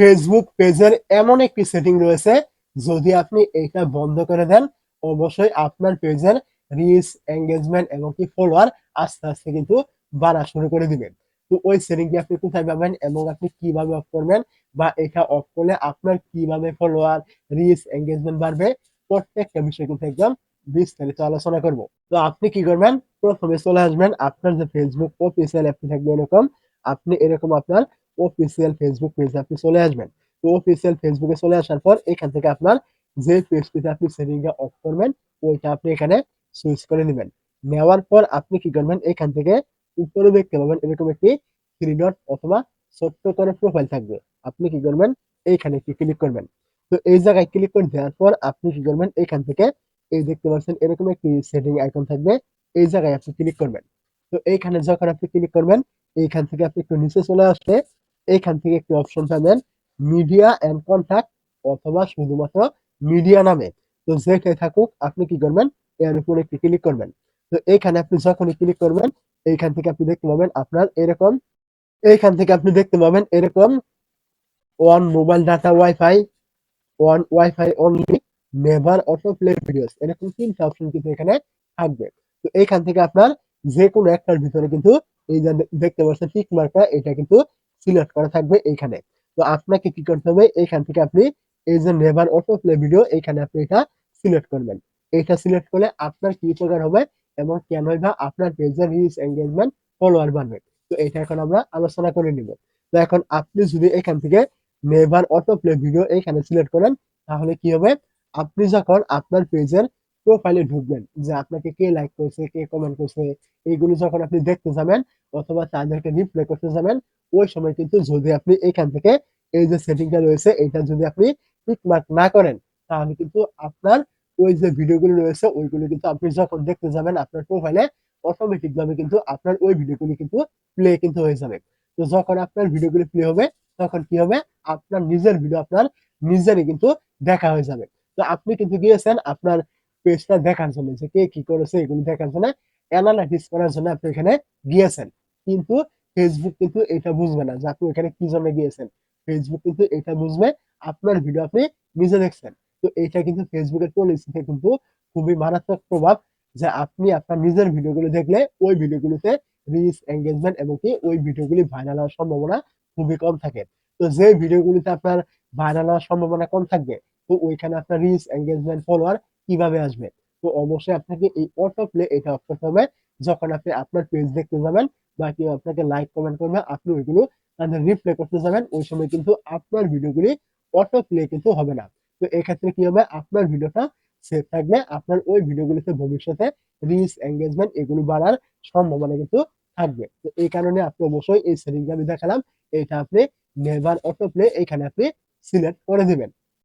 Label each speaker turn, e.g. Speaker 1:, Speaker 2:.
Speaker 1: Facebook পেজের এমন একটি সেটিং রয়েছে, যদি আপনি এটা বন্ধ করে দেন, অবশ্যই আপনার পেজের রিচ এঙ্গেজমেন্ট এবং কি ফলোয়ার আস্তে আস্তে কিন্তু বাড়া শুরু করে দিবেন। তো ওই সেটিংটি আপনি কোথায় পাবেন এবং আপনি কীভাবে অফ করবেন বা এটা অফ করলে আপনার কীভাবে ফলোয়ার রিচ এঙ্গেজমেন্ট বাড়বে, প্রত্যেকটা বিষয় কিন্তু একদম বিস্তারিত আলোচনা করব। তো আপনি কি করবেন? প্রথমে চলে আসবেন, আপনার যে ফেসবুক অফিসিয়াল অ্যাপটি থাকবে এরকম, আপনি এরকম আপনার অফিসিয়াল ফেসবুক পেজে আপনি চলে আসবেন। তো অফিসিয়াল ফেসবুকে চলে আসার পর এখান থেকে আপনার যে পেজটিতে আপনি সেটিংটা অফ করবেন, ওইটা আপনি এখানে সুইচ করে নেবেন। নেওয়ার পর আপনি কি করবেন? এখান থেকে উপরে দেখতে পাবেন এরকম একটি থ্রি ডট অথবা ছোট্ট করে প্রোফাইল থাকবে। আপনি কি করবেন? এইখানে একটি ক্লিক করবেন। তো এই জায়গায় ক্লিক করে দেওয়ার পর আপনি কি করবেন? এখান থেকে এই দেখতে পাচ্ছেন এরকম একটি সেটিং আইকন থাকবে। এই জায়গায় আপনি ক্লিক করবেন। তো এইখানে যখন আপনি ক্লিক করবেন, এইখান থেকে আপনি একটু নিচে চলে আসলে এইখান থেকে একটি অপশন পাবেন মিডিয়া অ্যান্ড কন্ট্যাক্ট অথবা শুধুমাত্র মিডিয়া নামে। তো যেটাই থাকুক, আপনি কি করবেন? এর উপরে একটি ক্লিক করবেন। তো এইখানে আপনি যখনই ক্লিক করবেন, এইখান থেকে আপনি দেখতে পাবেন আপনার এরকম, এইখান থেকে আপনি দেখতে পাবেন এরকম on mobile data wifi on wifi only never auto play videos এরকম তিনটা অপশন কিন্তু এখানে থাকবে। তো এইখান থেকে আপনার যে কোনো একটার ভিতরে কিন্তু এই যে দেখতে পাচ্ছেন টিক মার্কটা এটা কিন্তু সিলেক্ট করা থাকবে এইখানে। তো আপনাকে কি করতে হবে? এইখান থেকে আপনি এই যে নেভার অটো প্লে ভিডিও এইখানে আপনি এটা সিলেক্ট করবেন। এটা সিলেক্ট করলে আপনার কি উপকার হবে এবং কেন বা আপনার পেজের রিচ এঙ্গেজমেন্ট ফলোয়ার বাড়বে। তো এটা এখন আমরা আলোচনা করে নিব। তো এখন আপনি যদি এখান থেকে নেভার অটো প্লে ভিডিও এইখানে সিলেক্ট করেন, তাহলে কি হবে? আপনি যখন আপনার পেজের প্রোফাইলে ঢুকবেন যে আপনাকে কে লাইক করছে, কে কমেন্ট করছে, এইগুলো যখন আপনি দেখতে যাবেন অথবা তাদেরকে রিপ্লাই করতে যাবেন, ওই সময় কিন্তু যদি আপনি এখান থেকে এই যে সেটিংটা রয়েছে এটা যদি আপনি টিক মার্ক না করেন, তাহলে কিন্তু আপনার ওই যে ভিডিওগুলো রয়েছে, ওইগুলো কিন্তু আপনি যখন দেখতে যাবেন আপনার প্রোফাইলে অটোমেটিক ভাবে কিন্তু আপনার ওই ভিডিওগুলি কিন্তু প্লে কিন্তু হয়ে যাবে। তো যখন আপনার ভিডিওগুলি প্লে হবে, তখন কি হবে? আপনার নিজের ভিডিও আপনার নিজেরই কিন্তু দেখা হয়ে যাবে। তো আপনি কিন্তু গিয়েছেন, আপনার পেজটা দেখার জন্য, যে কে কি করেছে এগুলো দেখার জন্য অ্যানালাইসিস করার জন্য আপনি এখানে গিয়েছেন। কিন্তু ফেসবুক কিন্তু এটা বুঝবে না যে আপনি এখানে কি জন্য গিয়েছেন। ফেসবুক কিন্তু এটা বুঝবে, আপনার ভিডিও আপনি নিজে দেখছেন। তো এটা কিন্তু ফেসবুকের পলিসিতে কিন্তু খুবই মারাত্মক প্রভাব, যে আপনি আপনার নিজের ভিডিওগুলো দেখলে ওই ভিডিওগুলোতে রিচ এঙ্গেজমেন্ট এবং কি ওই ভিডিওগুলি ভাইরাল হওয়ার সম্ভাবনা খুবই কম থাকে। তো যে ভিডিওগুলিতে আপনার ভাইরাল হওয়ার সম্ভাবনা কম থাকবে, তো ওইখানে আপনার রিচ এঙ্গেজমেন্ট ফলোয়ার কীভাবে আসবে? তো অবশ্যই আপনাকে এই অটো প্লে এটা অফ করতে হবে। যখন আপনি আপনার পেজ দেখতে যাবেন বা কেউ আপনাকে লাইক কমেন্ট করবে আপনি ওইগুলো রিপ্লে করতে যাবেন। ওই সময় কিন্তু আপনার ভিডিওগুলি অটো প্লে কিন্তু হবে না। তো এক্ষেত্রে কি হবে? আপনার ভিডিওটা সেভ থাকবে। আপনার ওই ভিডিওগুলিতে ভবিষ্যতে রিচ এঙ্গেজমেন্ট এগুলো বাড়ার সম্ভাবনা কিন্তু থাকবে। তো এই কারণে আপনি অবশ্যই এই সেটিংটা আমি দেখালাম। এটা আপনি নেভার অটো প্লে এখানে আপনি সিলেক্ট করে দিবেন।